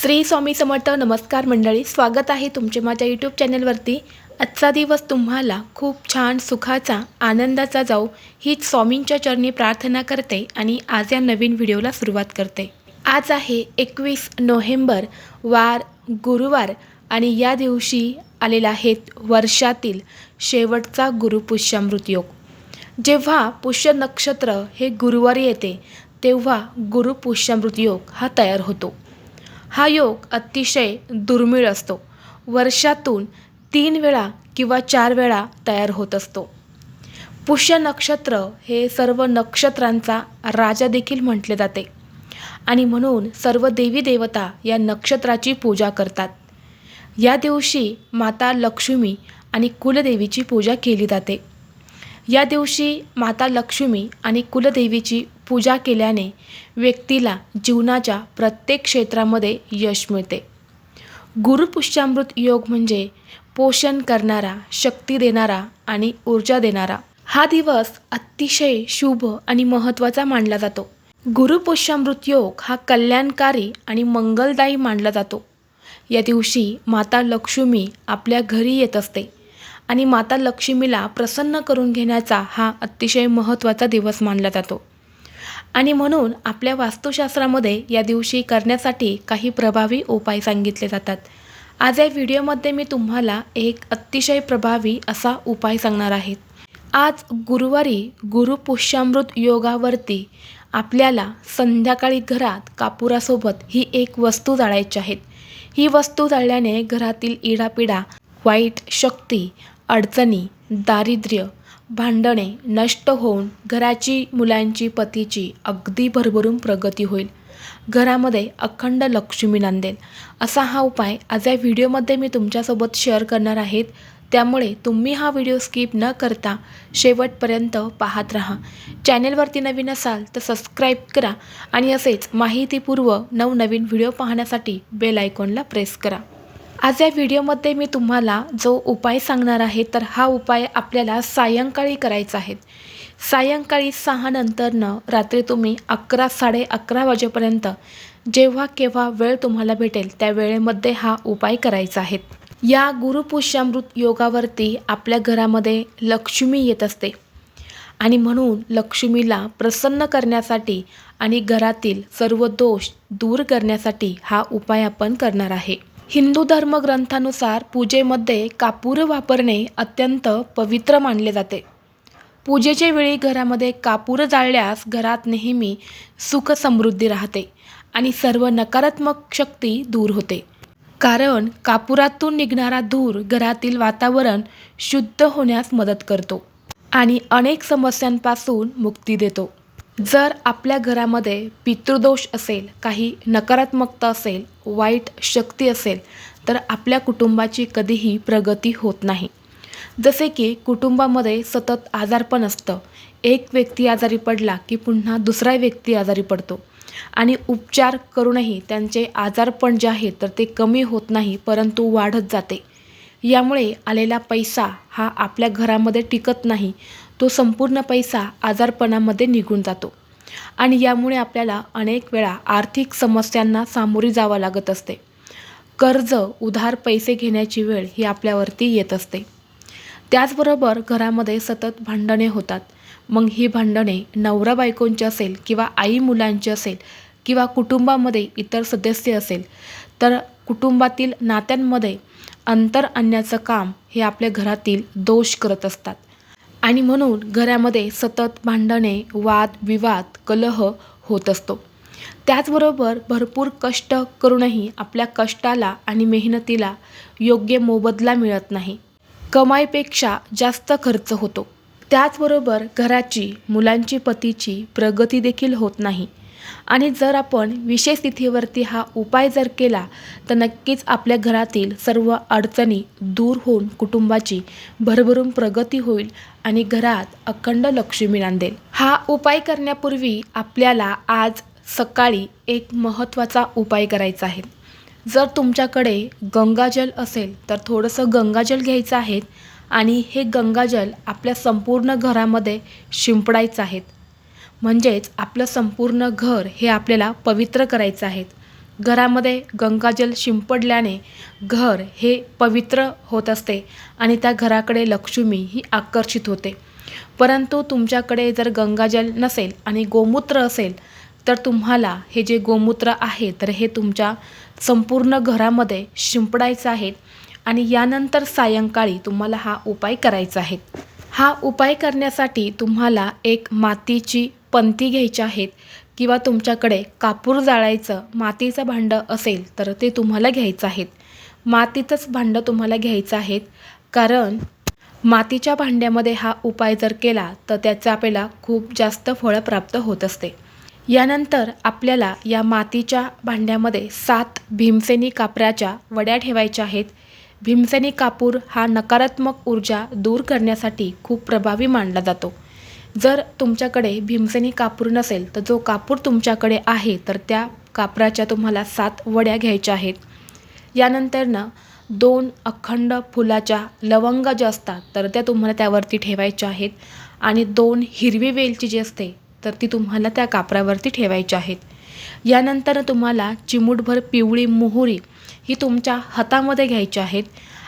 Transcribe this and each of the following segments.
श्री स्वामी समर्थ नमस्कार मंडळी स्वागत आहे तुमचे माझ्या यूट्यूब चॅनलवरती आजचा दिवस तुम्हाला खूप छान सुखाचा आनंदाचा जाऊ हीच स्वामींच्या चरणी प्रार्थना करते आणि आज या नवीन व्हिडिओला सुरुवात करते. आज आहे एकवीस नोव्हेंबर वार गुरुवार आणि या दिवशी आलेला आहे वर्षातील शेवटचा गुरुपुष्यामृत योग जेव्हा पुष्य नक्षत्र हे गुरुवारी येते तेव्हा गुरुपुष्यामृत योग हा तयार होतो. हा योग अतिशय दुर्मिळ असतो. वर्षातून तीन वेळा किंवा चार वेळा तयार होत असतो. पुष्य नक्षत्र हे सर्व नक्षत्रांचा राजा देखील म्हटले जाते. आणि म्हणून सर्व देवी देवता या नक्षत्राची पूजा करतात. या दिवशी माता लक्ष्मी आणि कुलदेवीची पूजा केली जाते. या दिवशी माता लक्ष्मी आणि कुलदेवीची पूजा केल्याने व्यक्तीला जीवनाच्या प्रत्येक क्षेत्रामध्ये यश मिळते. गुरुपुष्यामृत योग म्हणजे पोषण करणारा शक्ती देणारा आणि ऊर्जा देणारा. हा दिवस अतिशय शुभ आणि महत्त्वाचा मानला जातो. गुरुपुष्यामृत योग हा कल्याणकारी आणि मंगलदायी मानला जातो. या दिवशी माता लक्ष्मी आपल्या घरी येत असते आणि माता लक्ष्मीला प्रसन्न करून घेण्याचा हा अतिशय महत्त्वाचा दिवस मानला जातो. आणि म्हणून आपल्या वास्तुशास्त्रामध्ये या दिवशी करण्यासाठी काही प्रभावी उपाय सांगितले जातात. आज या व्हिडिओमध्ये मी तुम्हाला एक अतिशय प्रभावी असा उपाय सांगणार आहे. आज गुरुवारी गुरुपुष्यामृत योगावरती आपल्याला संध्याकाळी घरात कापुरासोबत ही एक वस्तू जाळायची आहेत ही वस्तू जाळल्याने घरातील इडापिडा वाईट शक्ती अडचणी दारिद्र्य भांडणे नष्ट होऊन घराची मुलांची पतीची अगदी भरभरून प्रगती होईल. घरामध्ये अखंड लक्ष्मी नांदेल असा हा उपाय आज या व्हिडिओमध्ये मी तुमच्यासोबत शेअर करणार आहेत. त्यामुळे तुम्ही हा व्हिडिओ स्किप न करता शेवटपर्यंत पाहत राहा. चॅनेलवरती नवीन असाल तर सबस्क्राईब करा आणि असेच माहितीपूर्व नवनवीन व्हिडिओ पाहण्यासाठी बेल आयकॉनला प्रेस करा. आज या व्हिडिओमध्ये मी तुम्हाला जो उपाय सांगणार आहे तर हा उपाय आपल्याला सायंकाळी करायचा आहे. सायंकाळी सहा नंतरनं रात्री तुम्ही अकरा साडे अकरा वाजेपर्यंत जेव्हा केव्हा वेळ तुम्हाला भेटेल त्या वेळेमध्ये हा उपाय करायचा आहे. या गुरुपुष्यामृत योगावरती आपल्या घरामध्ये लक्ष्मी येत असते. आणि म्हणून लक्ष्मीला प्रसन्न करण्यासाठी आणि घरातील सर्व दोष दूर करण्यासाठी हा उपाय आपण करणार आहे. हिंदू धर्मग्रंथानुसार पूजेमध्ये कापूर वापरणे अत्यंत पवित्र मानले जाते. पूजेच्या वेळी घरामध्ये कापूर जाळल्यास घरात नेहमी सुख समृद्धी राहते आणि सर्व नकारात्मक शक्ती दूर होते. कारण कापुरातून निघणारा धूर घरातील वातावरण शुद्ध होण्यास मदत करतो आणि अनेक समस्यांपासून मुक्ती देतो. जर आपल्या घरामध्ये पितृदोष असेल काही नकारात्मकता असेल वाईट शक्ती असेल तर आपल्या कुटुंबाची कधीही प्रगती होत नाही. जसे की कुटुंबामध्ये सतत आजारपण असतं. एक व्यक्ती आजारी पडला की पुन्हा दुसरा व्यक्ती आजारी पडतो. आणि उपचार करूनही त्यांचे आजारपण जे आहे तर ते कमी होत नाही परंतु वाढत जाते. यामुळे आलेला पैसा हा आपल्या घरामध्ये टिकत नाही तो संपूर्ण पैसा आजारपणामध्ये निघून जातो. आणि यामुळे आपल्याला अनेक वेळा आर्थिक समस्यांना सामोरी जावं लागत असते. कर्ज उधार पैसे घेण्याची वेळ ही आपल्यावरती येत असते. त्याचबरोबर घरामध्ये सतत भांडणे होतात. मग ही भांडणे नवरा बायकोंची असेल किंवा आई मुलांची असेल किंवा कुटुंबामध्ये इतर सदस्य असेल तर कुटुंबातील नात्यांमध्ये अंतर आणण्याचं काम हे आपल्या घरातील दोष करत असतात. आणि म्हणून घरामध्ये सतत भांडणे वाद विवाद कलह होत असतो. त्याचबरोबर भरपूर कष्ट करूनही आपल्या कष्टाला आणि मेहनतीला योग्य मोबदला मिळत नाही. कमाईपेक्षा जास्त खर्च होतो. त्याचबरोबर घराची मुलांची पतीची प्रगती देखील होत नाही. आणि जर आपण विशेष तिथीवरती हा उपाय जर केला तर नक्कीच आपल्या घरातील सर्व अडचणी दूर होऊन कुटुंबाची भरभरून प्रगती होईल आणि घरात अखंड लक्ष्मी नांदेल हा उपाय करण्यापूर्वी आपल्याला आज सकाळी एक महत्त्वाचा उपाय करायचा आहे. जर तुमच्याकडे गंगाजल असेल तर थोडंसं गंगाजल घ्यायचं आहे आणि हे गंगाजल आपल्या संपूर्ण घरामध्ये शिंपडायचं आहे. म्हणजेच आपलं संपूर्ण घर हे आपल्याला पवित्र करायचं आहे. घरामध्ये गंगाजल शिंपडल्याने घर हे पवित्र होत असते आणि त्या घराकडे लक्ष्मी ही आकर्षित होते. परंतु तुमच्याकडे जर गंगाजल नसेल आणि गोमूत्र असेल तर तुम्हाला हे जे गोमूत्र आहे तर हे तुमच्या संपूर्ण घरामध्ये शिंपडायचं आहे आणि यानंतर सायंकाळी तुम्हाला हा उपाय करायचा आहे. हा उपाय करण्यासाठी तुम्हाला एक मातीची पंती घ्यायच्या आहेत किंवा तुमच्याकडे कापूर जाळायचं मातीचं भांडं असेल तर ते तुम्हाला घ्यायचं आहेत. मातीचंच भांडं तुम्हाला घ्यायचं आहेत. कारण मातीच्या भांड्यामध्ये हा उपाय जर केला तर त्याचं आपल्याला खूप जास्त फळं प्राप्त होत असते. यानंतर आपल्याला या मातीच्या भांड्यामध्ये सात भीमसेनी कापराच्या वड्या ठेवायच्या आहेत. भीमसेनी कापूर हा नकारात्मक ऊर्जा दूर करण्यासाठी खूप प्रभावी मानला जातो. जर तुमच्याकडे भीमसेनी कापूर नसेल तर जो कापूर तुमच्याकडे आहे तर त्या कापराच्या तुम्हाला सात वड्या घ्यायच्या आहेत. यानंतरनं दोन अखंड फुलाच्या लवंगा ज्या असतात तर त्या तुम्हाला त्यावरती ठेवायच्या आहेत. आणि दोन हिरवी वेलची जी असते तर ती तुम्हाला त्या कापरावरती ठेवायची आहेत. यानंतर तुम्हाला चिमूटभर पिवळी मोहरी ही तुमच्या हातामध्ये घ्यायची आहेत.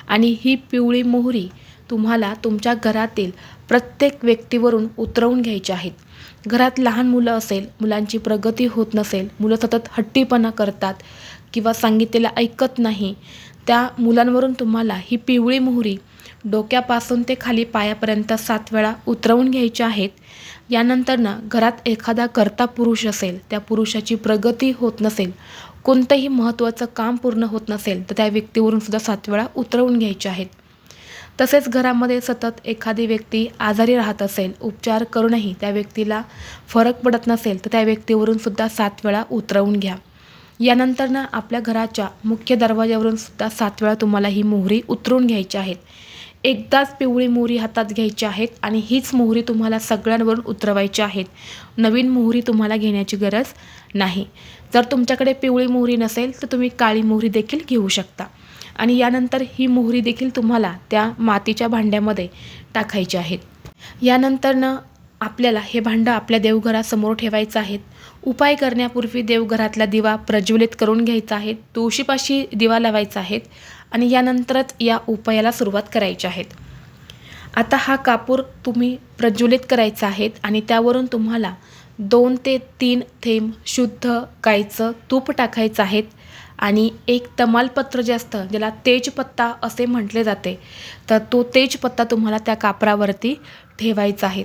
आणि ही पिवळी मोहरी तुम्हाला तुमच्या घरातील प्रत्येक व्यक्तीवरून उतरवून घ्यायचे आहेत. घरात लहान मुलं असेल मुलांची प्रगती होत नसेल मुलं सतत हट्टीपणा करतात किंवा सांगितलेलं ऐकत नाही त्या मुलांवरून तुम्हाला ही पिवळी मोहरी डोक्यापासून ते खाली पायापर्यंत सात वेळा उतरवून घ्यायची आहेत. यानंतरनं घरात एखादा कर्ता पुरुष असेल त्या पुरुषाची प्रगती होत नसेल कोणतंही महत्त्वाचं काम पूर्ण होत नसेल तर त्या व्यक्तीवरून सुद्धा सात वेळा उतरवून घ्यायचे आहेत. तसेच घरामध्ये सतत एखादी व्यक्ती आजारी राहत असेल उपचार करूनही त्या व्यक्तीला फरक पडत नसेल तर त्या व्यक्तीवरून सुद्धा सात वेळा उतरवून घ्या. यानंतरनं आपल्या घराच्या मुख्य दरवाज्यावरून सुद्धा सात वेळा तुम्हाला ही मोहरी उतरून घ्यायची आहेत. एकदाच पिवळी मोहरी हातात घ्यायची आहेत आणि हीच मोहरी तुम्हाला सगळ्यांवरून उतरवायची आहेत. नवीन मोहरी तुम्हाला घेण्याची गरज नाही. जर तुमच्याकडे पिवळी मोहरी नसेल तर तुम्ही काळी मोहरी देखील घेऊ शकता. आणि यानंतर ही मोहरी देखील तुम्हाला त्या मातीच्या भांड्यामध्ये टाकायची आहेत. यानंतरनं आपल्याला हे भांडं आपल्या देवघरासमोर ठेवायचं आहेत. उपाय करण्यापूर्वी देवघरातला दिवा प्रज्वलित करून घ्यायचा आहे. तुळशीपाशी दिवा लावायचा आहेत आणि यानंतरच या उपायाला सुरुवात करायची आहेत. आता हा कापूर तुम्ही प्रज्वलित करायचा आहेत आणि त्यावरून तुम्हाला दोन ते तीन थेंब शुद्ध गायचं तूप टाकायचं आहेत. आणि एक तमालपत्र जे असतं ज्याला तेजपत्ता असे म्हटले जाते तर तो तेजपत्ता तुम्हाला त्या कापरावरती ठेवायचा आहे.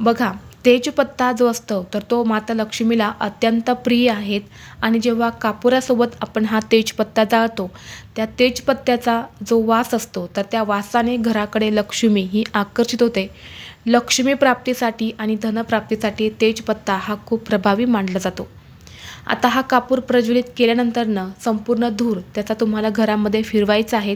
बघा तेजपत्ता जो असतो तर तो माता लक्ष्मीला अत्यंत प्रिय आहेत. आणि जेव्हा कापुरासोबत आपण हा तेजपत्ता जाळतो त्या तेजपत्त्याचा जो वास असतो तर त्या वासाने घराकडे लक्ष्मी ही आकर्षित होते. लक्ष्मी प्राप्तीसाठी आणि धनप्राप्तीसाठी तेजपत्ता हा खूप प्रभावी मानला जातो. आता हा कापूर प्रज्वलित केल्यानंतरनं संपूर्ण धूर त्याचा तुम्हाला घरामध्ये फिरवायचा आहे.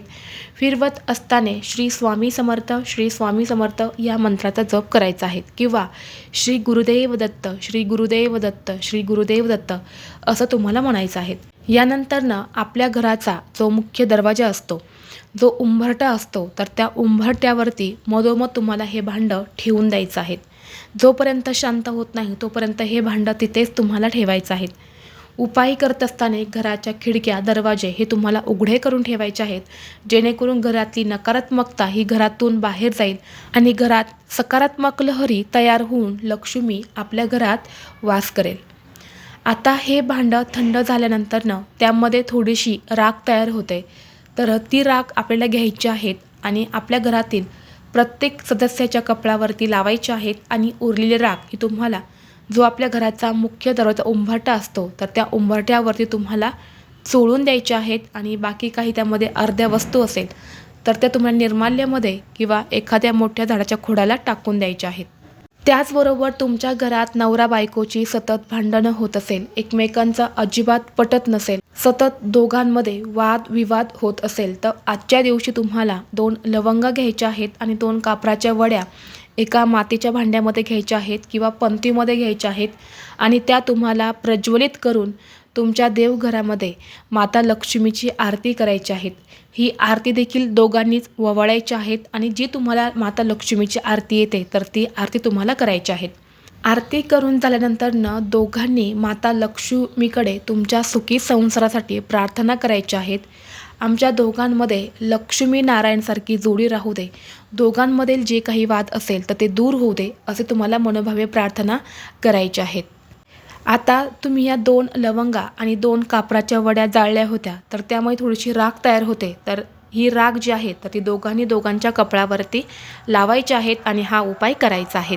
फिरवत असताना श्री स्वामी समर्थ श्री स्वामी समर्थ या मंत्राचा जप करायचा आहे. किंवा श्री गुरुदेव दत्त श्री गुरुदेव दत्त श्री गुरुदेव दत्त असं तुम्हाला म्हणायचं आहे. यानंतरनं आपल्या घराचा जो मुख्य दरवाजा असतो जो उंबरटा असतो तर त्या उंबरट्यावरती मधोमध तुम्हाला हे भांडं ठेवून द्यायचं आहे. जोपर्यंत शांत होत नाही तोपर्यंत हे भांडं तिथेच तुम्हाला ठेवायचं आहे. उपाय करत असताना घराच्या खिडक्या दरवाजे हे तुम्हाला उघडे करून ठेवायचे आहेत. जेणेकरून घरातली नकारात्मकता ही घरातून बाहेर जाईल आणि घरात सकारात्मक लहरी तयार होऊन लक्ष्मी आपल्या घरात वास करेल. आता हे भांडं थंड झाल्यानंतरनं त्यामध्ये थोडीशी राख तयार होते. तर ती राख आपल्याला घ्यायची आहेत आणि आपल्या घरातील प्रत्येक सदस्याच्या कपड्यावरती लावायची आहेत आणि उरलेली राख ही तुम्हाला जो आपल्या घराचा मुख्य दरवाजा उंबरटा असतो तर त्या उंबरट्यावरती तुम्हाला चोळून द्यायच्या आहेत आणि बाकी काही त्यामध्ये अर्ध्या वस्तू असेल तर त्या तुम्हाला निर्माल्यामध्ये किंवा एखाद्या मोठ्या झाडाच्या खोडाला टाकून द्यायच्या आहेत. त्याचबरोबर तुमच्या घरात नवरा बायकोची सतत भांडणं होत असेल एकमेकांचा अजिबात पटत नसेल सतत दोघांमध्ये वाद विवाद होत असेल तर आजच्या दिवशी तुम्हाला दोन लवंगा घ्यायच्या आहेत आणि दोन कापराच्या वड्या एका मातीच्या भांड्यामध्ये घ्यायच्या आहेत किंवा पंतीमध्ये घ्यायच्या आहेत आणि त्या तुम्हाला प्रज्वलित करून तुमच्या देवघरामध्ये माता लक्ष्मीची आरती करायची आहेत. ही आरती देखील दोघांनीच ववाळायची आहेत आणि जी तुम्हाला माता लक्ष्मीची आरती येते तर ती आरती तुम्हाला करायची आहेत. आरती करून झाल्यानंतरनं दोघांनी माता लक्ष्मीकडे तुमच्या सुखी संसारासाठी प्रार्थना करायच्या आहेत. आमच्या दोघांमध्ये लक्ष्मी नारायणसारखी जोडी राहू दे. दोघांमधील जे काही वाद असेल तर ते दूर होऊ दे असे तुम्हाला मनोभावे प्रार्थना करायच्या आहेत. आता तुम्ही या दोन लवंगा आणि दोन कापराच्या वड्या जाळल्या होत्या तर त्यामुळे थोडीशी राख तयार होते. तर ही राख जी आहे तर ती दोघांनी दोघांच्या कपड्यावरती लावायची आहेत आणि हा उपाय करायचा आहे.